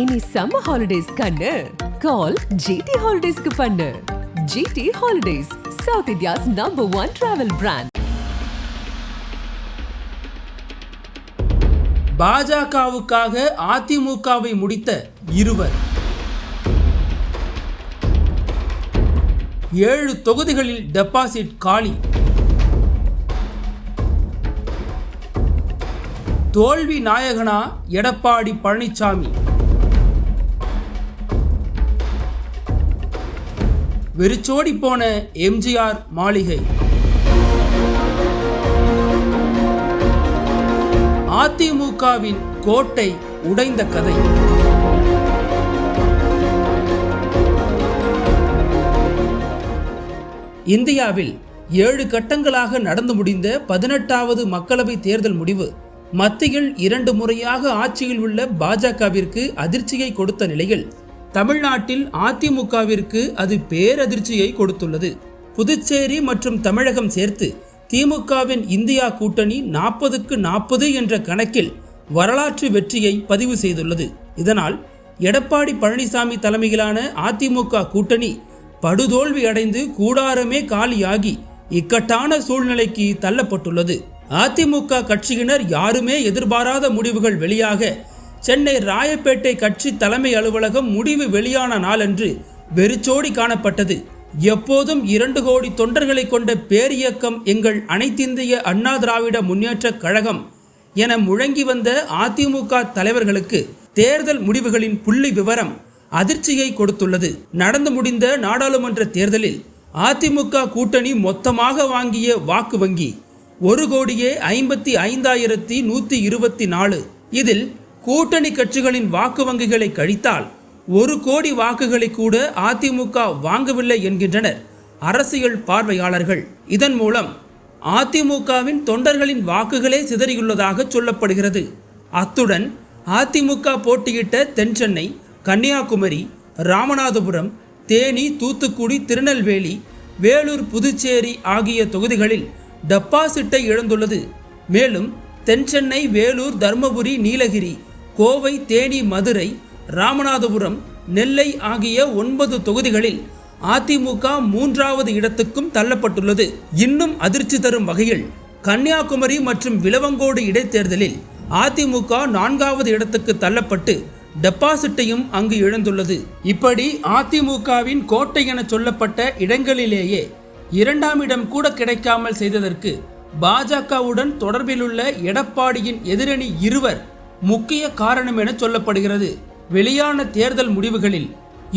Any summer holidays கண்ணு. கால் GT ஹாலிடேஸ்க்கு பண்ணு. GT holidays south India's number one travel brand பாஜகவுக்காக அதிமுகவை முடித்த இருவர். ஏழு தொகுதிகளில் டெபாசிட் காலி. தோல்வி நாயகனா எடப்பாடி பழனிசாமி வெறிச்சோடி போன எம்ஜிஆர் மாளிகை. அதிமுகவின் கோட்டை உடைந்த கதை. இந்தியாவில் ஏழு கட்டங்களாக நடந்து முடிந்த பதினெட்டாவது மக்களவை தேர்தல் முடிவு மத்தியில் இரண்டு முறையாக ஆட்சியில் உள்ள பாஜகவிற்கு அதிர்ச்சியை கொடுத்த நிலையில் தமிழ்நாட்டில் அதிமுகவிற்கு அது பேரதிர்ச்சியை கொடுத்துள்ளது. புதுச்சேரி மற்றும் தமிழகம் சேர்த்து திமுகவின் இந்தியா கூட்டணி நாற்பதுக்கு நாற்பது என்ற கணக்கில் வரலாற்று வெற்றியை பதிவு செய்துள்ளது. இதனால் எடப்பாடி பழனிசாமி தலைமையிலான அதிமுக கூட்டணி படுதோல்வி அடைந்து கூடாரமே காலியாகி இக்கட்டான சூழ்நிலைக்கு தள்ளப்பட்டுள்ளது. அதிமுக கட்சியினர் யாருமே எதிர்பாராத முடிவுகள் வெளியாக சென்னை ராயப்பேட்டை கட்சி தலைமை அலுவலகம் முடிவு வெளியான நாளன்று வெறிச்சோடி காணப்பட்டது. எப்போதும் இரண்டு கோடி தொண்டர்களை கொண்ட பேரியக்கம் எங்கள் அனைத்திந்திய அண்ணா திராவிட முன்னேற்றக் கழகம் என முழங்கி வந்த அதிமுக தலைவர்களுக்கு தேர்தல் முடிவுகளின் புள்ளி விவரம் அதிர்ச்சியை கொடுத்துள்ளது. நடந்து முடிந்த நாடாளுமன்ற தேர்தலில் அதிமுக கூட்டணி மொத்தமாக வாங்கிய வாக்கு வங்கி ஒரு கோடியே ஐம்பத்தி ஐந்தாயிரத்தி நூற்றி இருபத்தி நாலு. இதில் கூட்டணி கட்சிகளின் வாக்கு வங்கிகளை கழித்தால் ஒரு கோடி வாக்குகளை கூட அதிமுக வாங்கவில்லை என்கின்றனர் அரசியல் பார்வையாளர்கள். இதன் மூலம் அதிமுகவின் தொண்டர்களின் வாக்குகளே சிதறியுள்ளதாக சொல்லப்படுகிறது. அத்துடன் அதிமுக போட்டியிட்ட தென்சென்னை கன்னியாகுமரி ராமநாதபுரம் தேனி தூத்துக்குடி திருநெல்வேலி வேலூர் புதுச்சேரி ஆகிய தொகுதிகளில் டெபாசிட்டை இழந்துள்ளது மேலும் தென்சென்னை வேலூர் தர்மபுரி நீலகிரி கோவை தேனி மதுரை ராமநாதபுரம் நெல்லை ஆகிய ஒன்பது தொகுதிகளில் அதிமுக மூன்றாவது இடத்துக்கும் தள்ளப்பட்டுள்ளது. இன்னும் அதிர்ச்சி தரும் வகையில் கன்னியாகுமரி மற்றும் விலவங்கோடு இடைத்தேர்தலில் அதிமுக நான்காவது இடத்துக்கு தள்ளப்பட்டு டெபாசிட்டையும் அங்கு இழந்துள்ளது. இப்படி அதிமுகவின் கோட்டை என சொல்லப்பட்ட இடங்களிலேயே இரண்டாம் இடம் கூட கிடைக்காமல் செய்ததற்கு பாஜகவுடன் தொடர்பிலுள்ள எடப்பாடியின் எதிரணி இருவர் முக்கிய காரணம் என சொல்லப்படுகிறது. வெளியான தேர்தல் முடிவுகளில்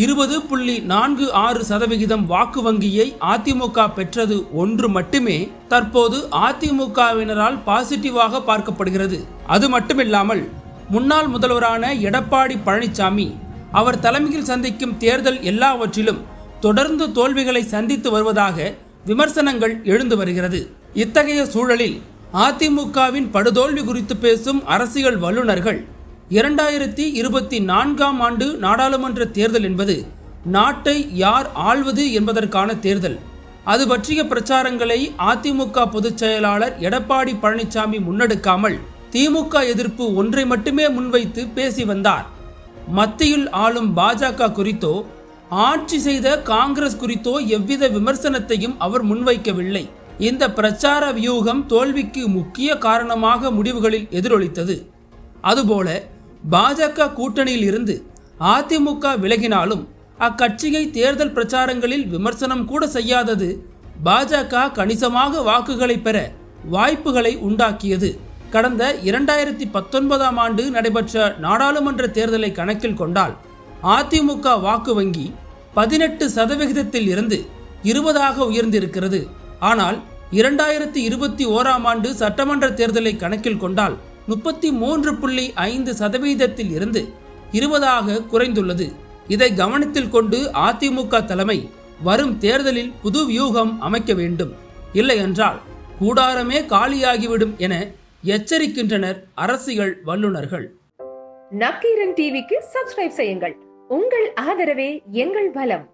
இருபது புள்ளி நான்கு ஆறு சதவிகிதம் வாக்கு வங்கியை அதிமுக பெற்றது ஒன்று மட்டுமே தற்போது அதிமுகவினரால் பாசிட்டிவாக பார்க்கப்படுகிறது. அது மட்டுமில்லாமல் முன்னாள் முதல்வரான எடப்பாடி பழனிசாமி அவர் தலைமையில் சந்திக்கும் தேர்தல் எல்லாவற்றிலும் தொடர்ந்து தோல்விகளை சந்தித்து வருவதாக விமர்சனங்கள் எழுந்து வருகிறது. இத்தகைய சூழலில் அதிமுகவின் படுதோல்வி குறித்து பேசும் அரசியல் வல்லுநர்கள். இரண்டாயிரத்தி இருபத்தி நான்காம் ஆண்டு நாடாளுமன்ற தேர்தல் என்பது நாட்டை யார் ஆள்வது என்பதற்கான தேர்தல். அது பற்றிய பிரச்சாரங்களை அதிமுக பொதுச் செயலாளர் எடப்பாடி பழனிசாமி முன்னெடுக்காமல் திமுக எதிர்ப்பு ஒன்றை மட்டுமே முன்வைத்து பேசி வந்தார். மத்தியில் ஆளும் பாஜக குறித்தோ ஆட்சி செய்த காங்கிரஸ் குறித்தோ எவ்வித விமர்சனத்தையும் அவர் முன்வைக்கவில்லை. இந்த பிரச்சார வியூகம் தோல்விக்கு முக்கிய காரணமாக முடிவுகளில் எதிரொலித்தது. அதுபோல பாஜக கூட்டணியில் இருந்து அதிமுக விலகினாலும் அக்கட்சியை தேர்தல் பிரச்சாரங்களில் விமர்சனம் கூட செய்யாதது பாஜக கணிசமாக வாக்குகளை பெற வாய்ப்புகளை உண்டாக்கியது. கடந்த இரண்டாயிரத்தி பத்தொன்பதாம் ஆண்டு நடைபெற்ற நாடாளுமன்ற தேர்தலை கணக்கில் கொண்டால் அதிமுக வாக்கு வங்கி பதினெட்டு சதவிகிதத்தில் இருந்து இருபதாக உயர்ந்திருக்கிறது. ஆனால் இரண்டாயிரத்தி இருபத்தி ஓராம் ஆண்டு சட்டமன்ற தேர்தலை கணக்கில் கொண்டால் முப்பத்தி மூன்று புள்ளி ஐந்து சதவீதத்தில் இருந்து இருபதாக குறைந்துள்ளது. இதை கவனத்தில் கொண்டு அதிமுக தலைமை வரும் தேர்தலில் புது வியூகம் அமைக்க வேண்டும். இல்லையென்றால் கூடாரமே காலியாகிவிடும் என எச்சரிக்கின்றனர் அரசியல் வல்லுநர்கள். நக்கீரன் டிவிக்கு சப்ஸ்கிரைப் செய்யுங்கள். உங்கள் ஆதரவே எங்கள் பலம்.